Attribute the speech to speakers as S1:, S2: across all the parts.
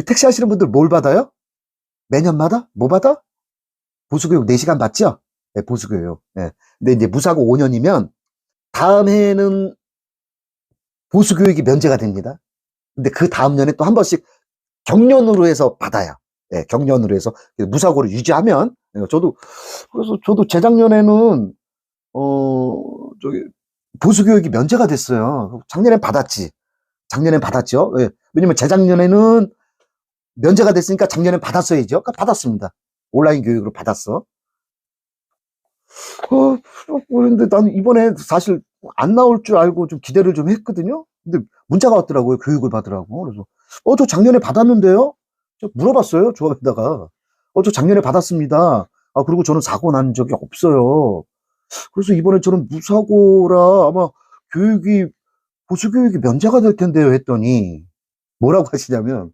S1: 우리 택시 하시는 분들 뭘 받아요? 매년마다? 뭐 받아? 보수교육 4시간 받죠? 네, 보수교육. 네. 근데 이제 무사고 5년이면 다음 해에는 보수교육이 면제가 됩니다. 근데 그 다음 년에 또 한 번씩 경련으로 해서 받아요. 예, 경련으로 해서 무사고를 유지하면 예, 저도 그래서 저도 재작년에는 어 저기 보수교육이 면제가 됐어요. 작년엔 받았지. 작년엔 받았죠. 예, 왜냐면 재작년에는 면제가 됐으니까 작년엔 받았어야죠. 그러니까 받았습니다. 온라인 교육으로 받았어. 어, 그런데 나는 이번에 사실 안 나올 줄 알고 좀 기대를 좀 했거든요. 근데 문자가 왔더라고요. 교육을 받으라고. 그래서 어, 저 작년에 받았는데요? 저 물어봤어요. 조합에다가. 어, 저 작년에 받았습니다. 아, 그리고 저는 사고 난 적이 없어요. 그래서 이번에 저는 무사고라 아마 교육이, 보수교육이 면제가 될 텐데요. 했더니 뭐라고 하시냐면,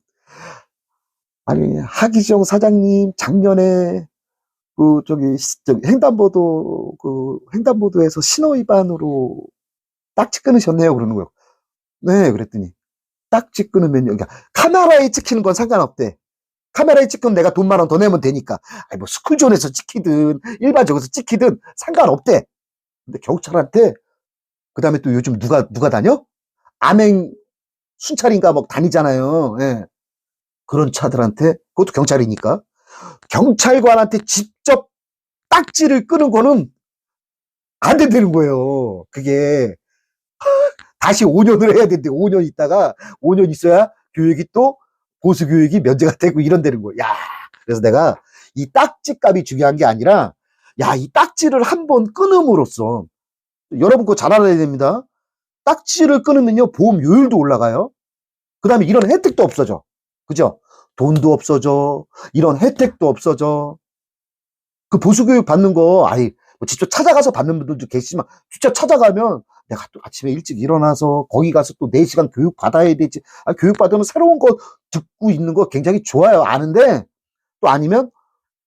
S1: 아니, 하기정 사장님 작년에 그, 저기, 시- 저기 횡단보도, 그, 횡단보도에서 신호 위반으로 딱지 끊으셨네요. 그러는 거예요. 네, 그랬더니. 딱지 끊으면요. 그러니까 카메라에 찍히는 건 상관없대. 카메라에 찍으면 내가 돈 만 원 더 내면 되니까. 아니, 뭐, 스쿨존에서 찍히든, 일반적에서 찍히든 상관없대. 근데 경찰한테, 그 다음에 또 요즘 누가, 누가 다녀? 암행 순찰인가 막 다니잖아요. 예. 그런 차들한테, 그것도 경찰이니까. 경찰관한테 직접 딱지를 끄는 거는 안 된다는 거예요. 그게. 다시 5년을 해야 된대. 5년 있다가 5년 있어야 교육이 또 보수 교육이 면제가 되고 이런다는 거야. 야, 그래서 내가 이 딱지 값이 중요한 게 아니라 야, 이 딱지를 한 번 끊음으로써 여러분 그거 잘 알아야 됩니다. 딱지를 끊으면요 보험 요율도 올라가요. 그 다음에 이런 혜택도 없어져. 그죠? 돈도 없어져. 이런 혜택도 없어져. 그 보수교육 받는 거, 아이, 뭐 직접 찾아가서 받는 분들도 계시지만, 진짜 찾아가면 내가 또 아침에 일찍 일어나서 거기 가서 또 4시간 교육 받아야 되지. 아, 교육 받으면 새로운 거 듣고 있는 거 굉장히 좋아요. 아는데, 또 아니면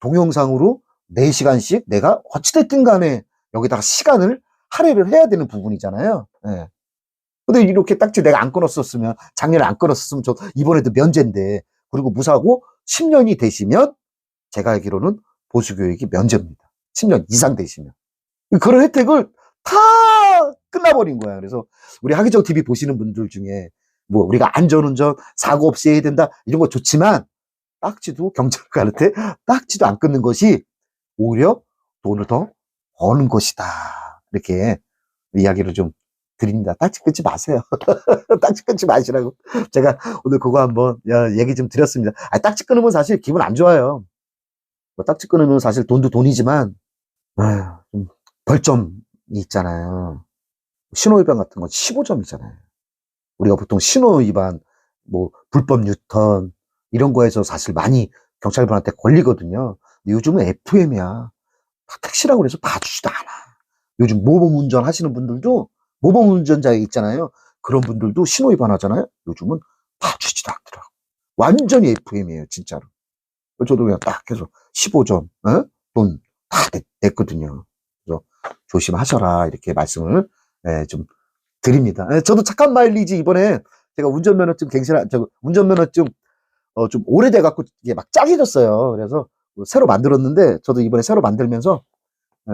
S1: 동영상으로 4시간씩 내가 어찌됐든 간에 여기다가 시간을 할애를 해야 되는 부분이잖아요. 예. 근데 이렇게 딱지 내가 안 끊었었으면, 작년에 안 끊었었으면 저 이번에도 면제인데, 그리고 무사고 10년이 되시면, 제가 알기로는 보수교육이 면제입니다. 10년 이상 되시면. 그런 혜택을 다 끝나버린 거야. 그래서 우리 하기정 TV 보시는 분들 중에 뭐 우리가 안전운전, 사고 없이 해야 된다, 이런 거 좋지만, 딱지도 경찰관한테 딱지도 안 끊는 것이 오히려 돈을 더 버는 것이다. 이렇게 이야기를 좀 드립니다. 딱지 끊지 마세요. 딱지 끊지 마시라고. 제가 오늘 그거 한번 야, 얘기 좀 드렸습니다. 아, 딱지 끊으면 사실 기분 안 좋아요. 뭐 딱지 끊으면 사실 돈도 돈이지만, 아휴, 좀 벌점이 있잖아요. 신호위반 같은 건 15점이잖아요. 우리가 보통 신호위반, 뭐, 불법 유턴, 이런 거에서 사실 많이 경찰분한테 걸리거든요. 근데 요즘은 FM이야. 택시라고 해서 봐주지도 않아. 요즘 모범 운전 하시는 분들도 모범 운전자 있잖아요. 그런 분들도 신호 위반하잖아요. 요즘은 봐주지도 않더라고. 완전히 FM이에요, 진짜로. 저도 그냥 딱 해서 15점, 어? 돈다 냈거든요. 그래서 조심하셔라, 이렇게 말씀을, 예, 좀 드립니다. 예, 저도 착한 마일리지 이번에 제가 운전면허증 갱신한, 저, 운전면허증, 어, 좀 오래돼갖고 이게 막 짜게졌어요. 그래서 뭐 새로 만들었는데, 저도 이번에 새로 만들면서, 예,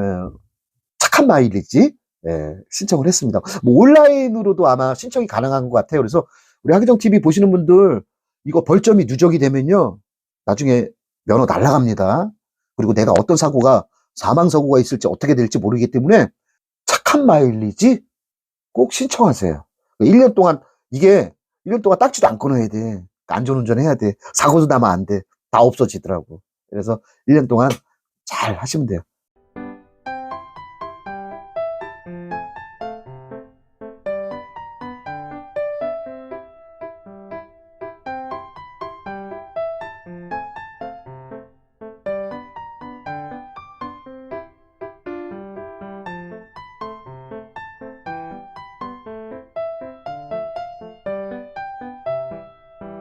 S1: 착한 마일리지, 예, 신청을 했습니다. 뭐 온라인으로도 아마 신청이 가능한 것 같아요. 그래서 우리 하기정 TV 보시는 분들 이거 벌점이 누적이 되면요 나중에 면허 날라갑니다. 그리고 내가 어떤 사고가 사망 사고가 있을지 어떻게 될지 모르기 때문에 착한 마일리지 꼭 신청하세요. 1년 동안 이게 1년 동안 딱지도 안 끊어야 돼. 안전운전 해야 돼. 사고도 나면 안 돼. 다 없어지더라고. 그래서 1년 동안 잘 하시면 돼요.